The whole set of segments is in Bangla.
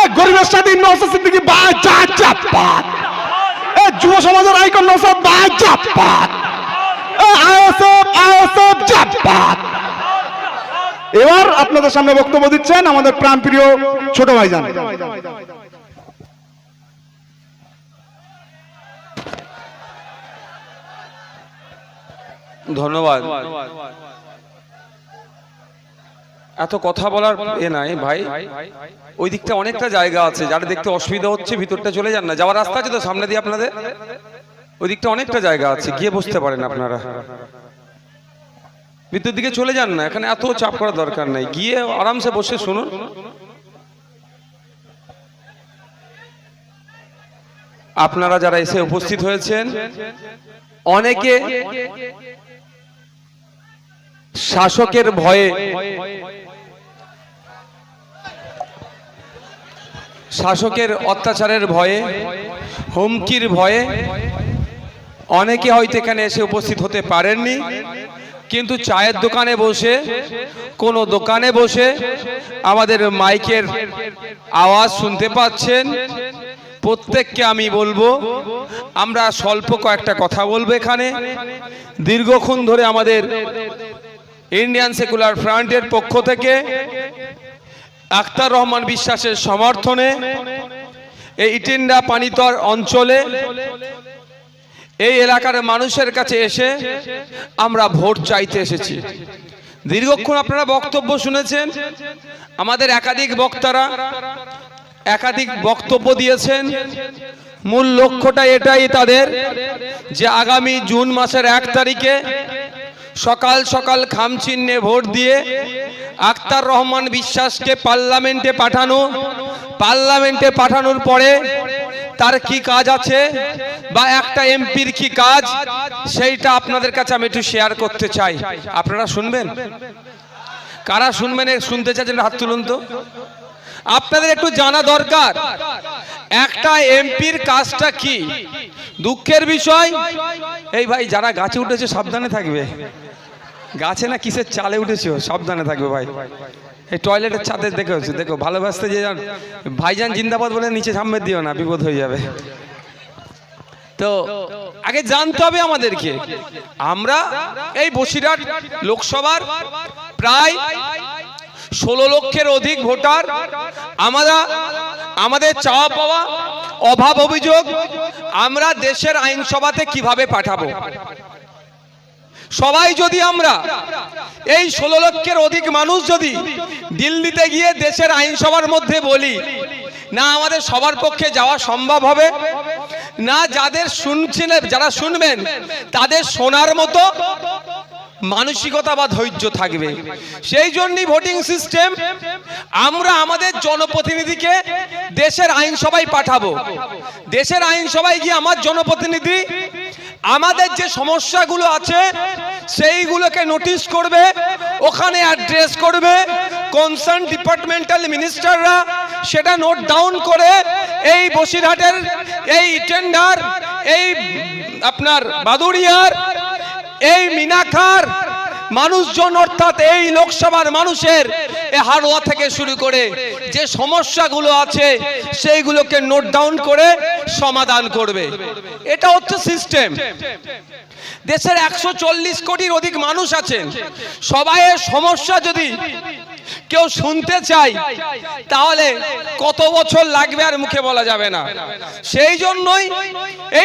এ গরিবের সাথে সিদ্দিকী যুব সমাজের এবার আপনাদের সামনে বক্তব্য দিচ্ছেন আমাদের প্রাণপ্রিয় ছোট ভাই ভাইজান। ধন্যবাদ। এত কথা বলার এ নাই ভাই। ওই দিকটা অনেকটা জায়গা আছে, যারা দেখতে অসুবিধা হচ্ছে, ভিতরটা চলে যান না। যাওয়ার রাস্তা আছে তো সামনে দিয়ে আপনাদের? ওই দিকটা অনেকটা জায়গা আছে, গিয়ে বসতে পারেন আপনারা। ভিতর দিকে চলে যান না, এখানে এত চাপ করার দরকার নাই। গিয়ে আরামসে বসে শুনুন। আপনারা যারা এসে উপস্থিত হয়েছেন, অনেকে শাসকের ভয়ে শাসকের অত্যাচারের ভয়ে, হুমকির ভয়ে অনেকে হয়তো এখানে এসে উপস্থিত হতে পারেননি, কিন্তু চায়ের দোকানে বসে, কোনো দোকানে বসে আমাদের মাইকের আওয়াজ শুনতে পাচ্ছেন। প্রত্যেককে আমি বলব, আমরা স্বল্প কয়েকটা কথা বলব এখানে। দীর্ঘক্ষণ ধরে আমাদের ইন্ডিয়ান সেকুলার ফ্রন্টের পক্ষ থেকে আখতার রহমান বিশ্বাসের সমর্থনে এই ইটিন্ডা পানিতর অঞ্চলে এই এলাকার মানুষের কাছে এসে আমরা ভোট চাইতে এসেছি। দীর্ঘক্ষণ আপনারা বক্তব্য শুনেছেন, আমাদের একাধিক বক্তারা একাধিক বক্তব্য দিয়েছেন। মূল লক্ষ্যটা এটাই তাদের যে আগামী জুন মাসের এক তারিখে সকাল সকাল খামচিহ্নে ভোট দিয়ে আখতার রহমান বিশ্বাসকে পার্লামেন্টে পাঠানো। পার্লামেন্টে পাঠানোর পরে তার কি কাজ আছে বা একটা এমপির কি কাজ, সেইটা আপনাদের কাছে আমি একটু শেয়ার করতে চাই। আপনারা শুনবেন? কারা শুনবেন শুনতে চাচ্ছেন হাত তুলুন তো। আপনাদের একটু জানা দরকার। একটা এমপির কাজটা কি? দুঃখের বিষয়? এই ভাই, যারা গাছে উঠেছে, সাবধানে থাকবে। গাছে না কিসের চালে উঠেছো? সাবধানে থাকবে ভাই। এই টয়লেটের ছাদে দেখে হচ্ছে। দেখো, ভালোবাসতে যে ভাইজান জিন্দাবাদ বলে নিচে সামনে দিও না, বিপদ হয়ে যাবে। তো, আগে জানতে হবে আমাদেরকে। আমরা এই বসিরহাট লোকসভার প্রায় ষোলো লক্ষের অধিক ভোটার। আমরা, আমাদের চাওয়া পাওয়া অভাব অভিযোগ আমরা দেশের আইনসভাতে কীভাবে পাঠাবো? সবাই যদি আমরা এই ষোলো লক্ষের অধিক মানুষ যদি দিল্লিতে গিয়ে দেশের আইনসভার মধ্যে বলি, না আমাদের সবার পক্ষে যাওয়া সম্ভব হবে, না যাদের শুনছেন যারা শুনবেন, তাদের শোনার মতো মানসিকতা বা ধৈর্য থাকবে। সেই জন্যই ভোটিং সিস্টেম আমরা আমাদের জনপ্রতিনিধিকে দেশের আইনসভায় পাঠাবো। দেশের আইনসভায় গিয়ে আমার জনপ্রতিনিধি আমাদের যে সমস্যাগুলো আছে, সেইগুলোকে নোটিশ করবে, ওখানে অ্যাড্রেস করবে কনসার্ন ডিপার্টমেন্টাল মিনিস্টাররা সেটা নোট ডাউন করে এই বসিরহাটের এই টেন্ডার এই আপনার বাদুরিয়ার এই মিনাখার মানুষজন অর্থাৎ এই লোকসভার মানুষের এ হারোয়া থেকে শুরু করে যে সমস্যাগুলো আছে, সেইগুলোকে নোট ডাউন করে সমাধান করবে। এটা হচ্ছে সিস্টেম দেশের একশো চল্লিশ কোটির অধিক মানুষ আছেন। সবাইয়ের সমস্যা যদি কেউ শুনতে চাই তাহলে কত বছর লাগবে আর মুখে বলা যাবে না। সেই জন্যই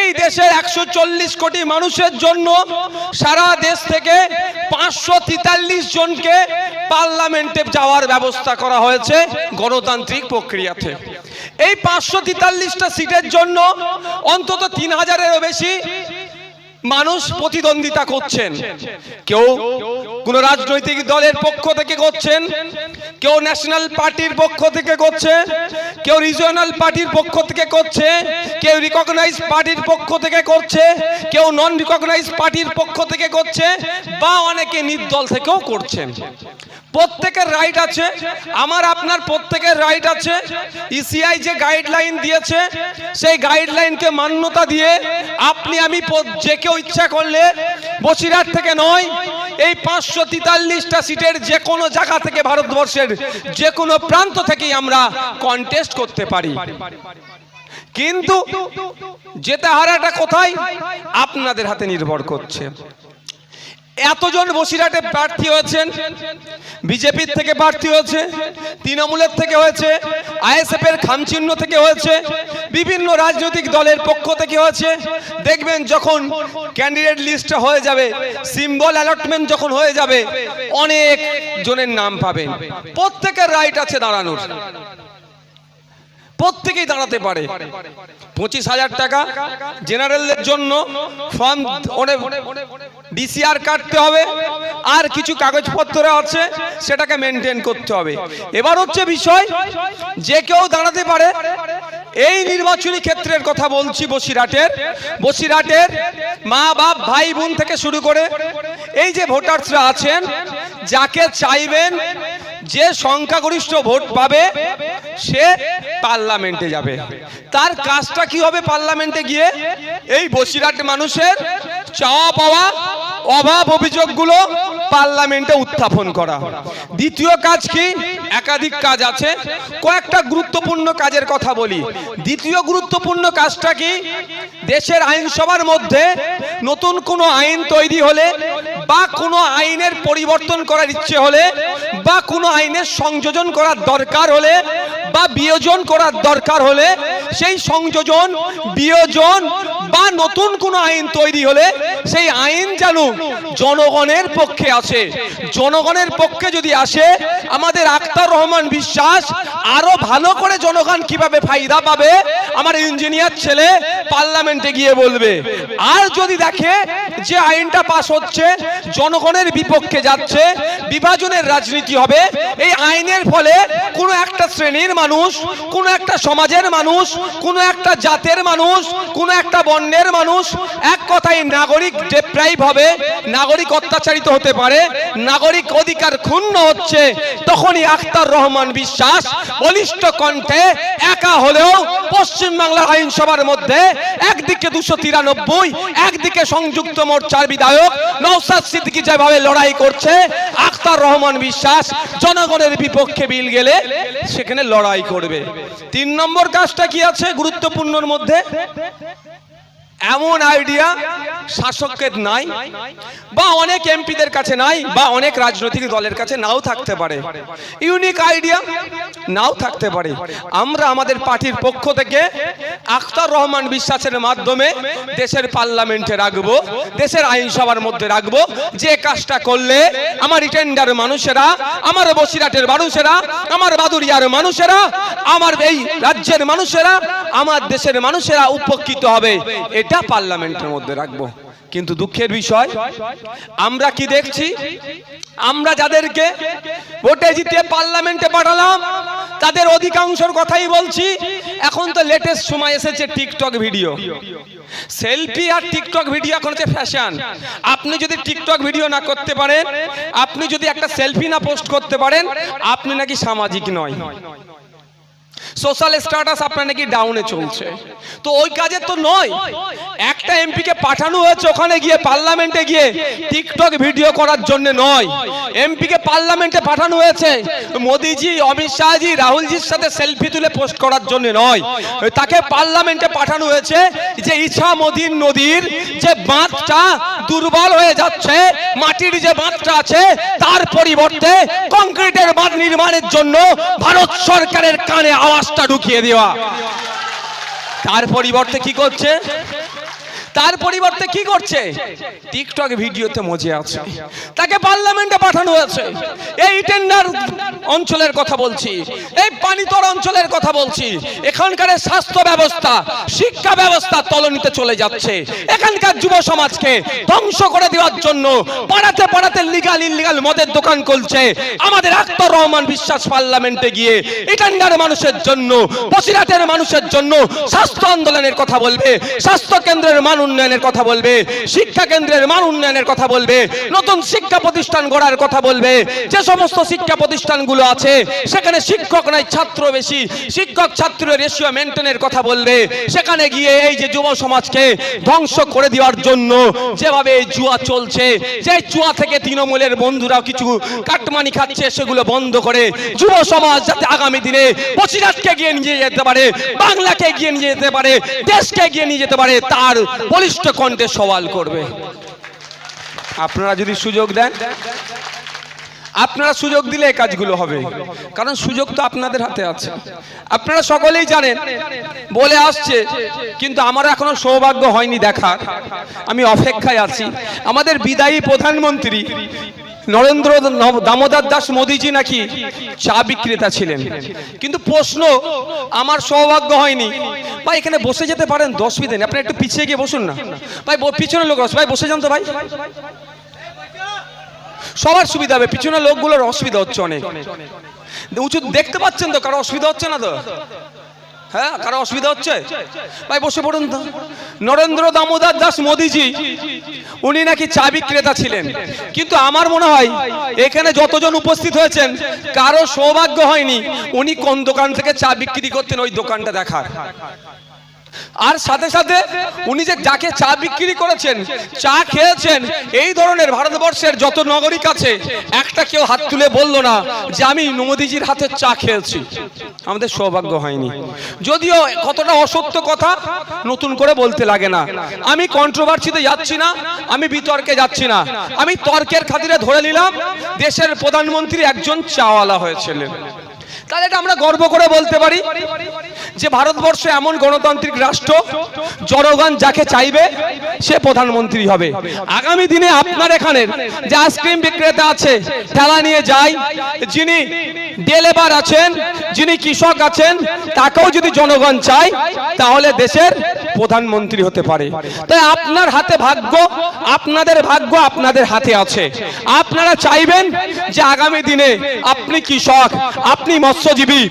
এই দেশের একশো চল্লিশ কোটি মানুষের জন্য সারা দেশ থেকে পাঁচশো তেতাল্লিশ জনকে পার্লামেন্টে যাওয়ার ব্যবস্থা করা হয়েছে গণতান্ত্রিক প্রক্রিয়াতে। এই পাঁচশো তেতাল্লিশটা সিটের জন্য অন্তত তিন হাজারেরও বেশি মানুষ প্রতিদ্বন্দ্বিতা করছেন। কেউ কোন রাজনৈতিক দলের পক্ষ থেকে করছেন, কেউ ন্যাশনাল পার্টির পক্ষ থেকে করছে, কেউ রিজিওনাল পার্টির পক্ষ থেকে করছে, কেউ রিকগনাইজ পার্টির পক্ষ থেকে করছে, কেউ নন রিকগনাইজ পার্টির পক্ষ থেকে করছে, বা অনেকে নির্দল থেকেও করছেন। প্রত্যেকের রাইট আছে। আমার, আপনার প্রত্যেকের রাইট আছে। ইসিআই যে গাইডলাইন দিয়েছে, সেই গাইডলাইনকে মান্যতা দিয়ে আপনি, আমি যে কেউ ইচ্ছা করলে বসিরহাট থেকে নয়, এই পাঁচশো তেতাল্লিশটা সিটের যে কোনো জায়গা থেকে ভারতবর্ষের যে কোনো প্রান্ত থেকেই আমরা কন্টেস্ট করতে পারি। কিন্তু যেতে হারাটা কোথায়? আপনাদের হাতে নির্ভর করছে। এতজন বসিরহাটে প্রার্থী হয়েছেন, বিজেপির থেকে প্রার্থী হয়েছে, তৃণমূলের থেকে হয়েছে আইএসএফ এর খামচিহ্ন থেকে হয়েছে, বিভিন্ন রাজনৈতিক দলের পক্ষ থেকে হয়েছে। দেখবেন যখন ক্যান্ডিডেট লিস্ট হয়ে যাবে সিম্বল অ্যালটমেন্ট যখন হয়ে যাবে, অনেক জনের নাম পাবেন। প্রত্যেকের রাইট আছে দাঁড়ানোর। প্রত্যেকেই দাঁড়াতে পারে। পঁচিশ হাজার টাকা জেনারেলদের জন্য ফর্ম ডিসিআর কাটতে হবে। আর কিছু কাগজপত্র আছে, সেটাকে মেনটেন করতে হবে। এবার হচ্ছে বিষয়, যে কেউ দাঁড়াতে পারে, এই নির্বাচনী ক্ষেত্রের কথা বলছি বসিরহাটের। বসিরহাটের মা, বাপ, ভাই, বোন থেকে শুরু করে এই যে ভোটার্সরা আছেন, যাকে চাইবেন যে সংখ্যাগরিষ্ঠ ভোট পাবে, সে পার্লামেন্টে যাবে। তার কাজটা কি হবে পার্লামেন্টে গিয়ে? এই বসিরহাট মানুষের চাওয়া পাওয়া অভাব অভিযোগগুলো পার্লামেন্টে উত্থাপন করা। দ্বিতীয় কাজ কি? একাধিক কাজ আছে। কয়েকটা গুরুত্বপূর্ণ কাজের কথা বলি। দ্বিতীয় গুরুত্বপূর্ণ কাজটা কি? দেশের আইনসভার মধ্যে নতুন কোনো আইন তৈরি হলে বা কোনো আইনের পরিবর্তন করার ইচ্ছে হলে বা কোনো আইনের সংযোজন করার দরকার হলে বা বিয়োজন করার দরকার হলে সেই সংযোজন, বিয়োজন বা নতুন কোনো আইন তৈরি হলে সেই আইন যেন জনগণের পক্ষে আসে। জনগণের পক্ষে যদি আসে, আমাদের আক্তার রহমান বিশ্বাস আরও ভালো করে জনগণ কীভাবে ফায়দা পাবে, আমার ইঞ্জিনিয়ার ছেলে পার্লামেন্টে গিয়ে বলবে। আর যদি দেখে যে আইনটা পাশ হচ্ছে, জনগণের বিপক্ষে যাচ্ছে, বিভাজনের রাজনীতি হবে, এই আইনের ফলে কোনো একটা শ্রেণির মানুষ, কোনো একটা সমাজের মানুষ, কোনো একটা জাতের মানুষ, কোনো একটা বর্ণের মানুষ এক কথায় নাগরিক ডেপ্রাইভ হবে, নাগরিক অত্যাচারিত হতে পারে, নাগরিক অধিকার ক্ষুণ্ণ হচ্ছে, তখনই আখতার রহমান বিশ্বাস বলিষ্ঠ কণ্ঠে একা হলেও পশ্চিমবাংলার আইনসভার মধ্যে একদিকে দুশো তিরানব্বই, একদিকে সংযুক্ত মোর্চার বিধায়ক নৌসাদ সিদ্দিকি যেভাবে লড়াই করছে, আখতার রহমান বিশ্বাস জনগণের বিপক্ষে বিল গেলে সেখানে লড়াই করবে। তিন নম্বর কাজটা কি আছে গুরুত্বপূর্ণর মধ্যে? এমন আইডিয়া শাসকের নাই, বা অনেক এমপিদের কাছে নাই, বা অনেক রাজনৈতিক দলের কাছে নাও থাকতে পারে। ইউনিক আইডিয়া নাও থাকতে পারে। আমরা আমাদের পার্টির পক্ষ থেকে আখতার রহমান বিশ্বাসের মাধ্যমে দেশের পার্লামেন্টে রাখব, দেশের আইনসভার মধ্যে রাখব, যে কাজটা করলে আমার রিটেন্ডার মানুষেরা, আমার বসিরহাটের মানুষেরা, আমার বাদুরিয়ার মানুষেরা, আমার এই রাজ্যের মানুষেরা, আমার দেশের মানুষেরা উপকৃত হবে। এটা পার্লামেন্টের মধ্যে রাখব। কিন্তু দুঃখের বিষয়, আমরা কি দেখছি? আমরা যাদেরকে ভোটে জিতে পার্লামেন্টে পাঠালাম, তাদের অধিকাংশের কথাই বলছি, এখন তো লেটেস্ট সময় এসেছে টিকটক ভিডিও। সেলফি আর টিকটক ভিডিও এখন হচ্ছে ফ্যাশন আপনি যদি টিকটক ভিডিও না করতে পারেন, আপনি যদি একটা সেলফি না পোস্ট করতে পারেন, আপনি নাকি সামাজিক নয়। সোশ্যাল স্ট্যাটাস আপনার নাকি ডাউনে চলছে। তো ওই কাজের তো নয়। একটা এমপি কে পাঠানো হয়েছে ওখানে গিয়ে, পার্লামেন্টে গিয়ে টিকটক ভিডিও করার জন্য নয়। এমপি কে পার্লামেন্টে পাঠানো হয়েছে। মোদিজি, অমিত শাহজি, রাহুলজির সাথে সেলফি তুলে পোস্ট করার জন্য নয়। তাকে পার্লামেন্টে পাঠানো হয়েছে যে ইচ্ছা মোদির নদীর যে বাঁধটা দুর্বল হয়ে যাচ্ছে, মাটির যে বাঁধটা আছে, তার পরিবর্তে কংক্রিটের বাঁধ নির্মাণের জন্য ভারত সরকারের কানে আওয়াজটা ঢুকিয়ে দেওয়া। তার পরিবর্তে কি করছে? তার পরিবর্তে কি করছে? টিকটক ভিডিওতে মজে আছে। তাকে পার্লামেন্টে পাঠানো হয়েছে। এই টেন্ডার অঞ্চলের কথা বলছি। এই পানিতর অঞ্চলের কথা বলছি। এখানকার স্বাস্থ্য ব্যবস্থা, শিক্ষা ব্যবস্থা তলনিতে চলে যাচ্ছে। এখানকার যুব সমাজকে ধ্বংস করে দেওয়ার জন্য পাড়াতে পাড়াতে লিগাল ইলিগাল মদের দোকান খুলছে। আমাদের আক্তার রহমান বিশ্বাস পার্লামেন্টে গিয়ে এখানকার মানুষের জন্য বসিরাটের মানুষের জন্য স্বাস্থ্য আন্দোলনের কথা বলবে। স্বাস্থ্য কেন্দ্রের মানুষ উন্নয়নের কথা বলবে, শিক্ষা কেন্দ্রের মান উন্নয়নের কথা বলবে, নতুন শিক্ষা প্রতিষ্ঠান গড়ার কথা বলবে, যে সমস্ত শিক্ষা প্রতিষ্ঠানগুলো আছে, সেখানে শিক্ষক নাই ছাত্র বেশি, শিক্ষক ছাত্র রেশিও মেনটেনের কথা বলবে, সেখানে গিয়ে এই যে যুব সমাজকে ধ্বংস করে দেওয়ার জন্য যেভাবে এই জুয়া চলছে, যে জুয়া থেকে তৃণমূলের বন্ধুরাও কিছু কাটমানি খাচ্ছে, সেগুলো বন্ধ করে যুব সমাজ যাতে আগামী দিনে বসিরহাটকে গিয়ে নিয়ে যেতে পারে, বাংলাকে গিয়ে নিয়ে যেতে পারে, দেশকে গিয়ে নিয়ে যেতে পারে, তার বলিষ্ঠ কণ্ঠে সওয়াল করবে। আপনারা যদি সুযোগ দেন, আপনারা সুযোগ দিলে এই কাজগুলো হবে। কারণ সুযোগ তো আপনাদের হাতে আছে। আপনারা সকলেই জানেন, বলে আসছে, কিন্তু আমার এখনও সৌভাগ্য হয়নি দেখা আমি অপেক্ষায় আছি। আমাদের বিদায়ী প্রধানমন্ত্রী নরেন্দ্র দামোদর দাস মোদীজি নাকি চা বিক্রেতা ছিলেন। কিন্তু প্রশ্ন, আমার সৌভাগ্য হয়নি। ভাই, এখানে বসে যেতে পারেন, দশ মিনিট। আপনি একটু পিছিয়ে গিয়ে বসুন না। ভাই পিছনে লোক ভাই, বসে যান তো ভাই। সবার সুবিধা হবে। পিছনে লোকগুলোর অসুবিধা হচ্ছে অনেক। উঁচু দেখতে পাচ্ছেন তো, কারও অসুবিধা হচ্ছে না তো? হ্যাঁ কারও অসুবিধা হচ্ছে? ভাই, বসে পড়ুন তো। নরেন্দ্র দামোদর দাস মোদিজি, উনি নাকি চা বিক্রেতা ছিলেন। কিন্তু আমার মনে হয়, এখানে যতজন উপস্থিত হয়েছেন, কারও সৌভাগ্য হয়নি, উনি কোন দোকান থেকে চা বিক্রি করতেন, ওই দোকানটা দেখার। আর সাথে সাথে উনি যে যাকে চা বিক্রি করেছেন, চা খেয়েছেন, এই ধরনের ভারতবর্ষের যত নাগরিক আছে, একটা কেউ হাত তুলে বলল না যে আমি মোদিজির হাতে চা খেয়েছি। আমাদের সৌভাগ্য হয়নি। যদিও কতটা অসত্য কথা, নতুন করে বলতে লাগে না। আমি কন্ট্রোভার্সিতে যাচ্ছি না, আমি বিতর্কে যাচ্ছি না। আমি তর্কের খাতিরে ধরে নিলাম, দেশের প্রধানমন্ত্রী একজন চাওয়ালা হয়েছিলেন। তাহলে এটা আমরা গর্ব করে বলতে পারি। যে ভারতবর্ষ এমন গণতান্ত্রিক রাষ্ট্র, জনগণ যাকে চাইবে, সে প্রধানমন্ত্রী হবে। আগামী দিনে আপনার এখানের যে আইসক্রিম বিক্রেতা আছে, ঠেলা নিয়ে যায় যিনি ডেলেবার আছেন, যিনি কৃষক আছেন, তাকেও যদি জনগণ চায়, তাহলে দেশের প্রধানমন্ত্রী হতে পারে। তাই আপনার হাতে ভাগ্য, আপনাদের ভাগ্য আপনাদের হাতে আছে। আপনারা চাইবেন যে আগামী দিনে আপনি কৃষক, আপনি মৎস্যজীবী,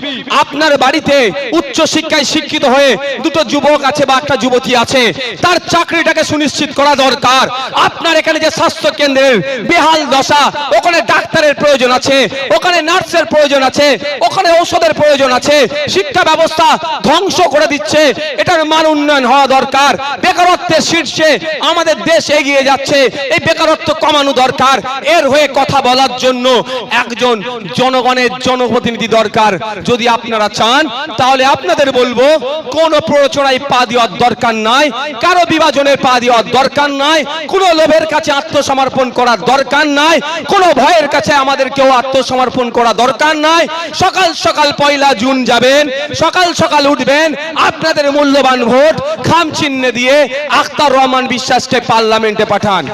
আপনার বাড়িতে উচ্চ শিক্ষায় শিক্ষিত হয়ে দুটো যুবক আছে বা একটা যুবতী আছে, তার চাকরিটাকে সুনিশ্চিত করা দরকার। আপনার এখানে যে স্বাস্থ্য কেন্দ্রের বেহাল দশা, ওখানে ডাক্তারের প্রয়োজন আছে, ওখানে নার্সের প্রয়োজন আছে, ওখানে ঔষধের প্রয়োজন আছে, শিক্ষা ব্যবস্থা ধ্বংস করে দিচ্ছে, এটার মান উন্নয়ন হওয়া দরকার। বেকারত্বের শীর্ষে আমাদের দেশ এগিয়ে যাচ্ছে। এই বেকারত্ব কমানো দরকার। এর হয়ে কথা বলার জন্য একজন জনগণের জনপ্রতিনিধি দরকার। যদি আপনারা চান, তাহলে আপনাদের বলব, কোন প্ররোচনায় পা দেওয়ার দরকার নাই, কারও বিভাজনের পা দেওয়ার দরকার নাই, কোনো লোভের কাছে আত্মসমর্পণ করার দরকার নাই, কোনো ভয়ের কাছে আমাদের কেউ আত্মসমর্পণ করা দরকার নাই। সকাল সকাল পয়লা জুন যাবেন, সকাল সকাল উঠবেন, আপনাদের মূল্যবান ভোট খাম চিহ্নে দিয়ে আখতার রহমান বিশ্বাসকে পার্লামেন্টে পাঠান।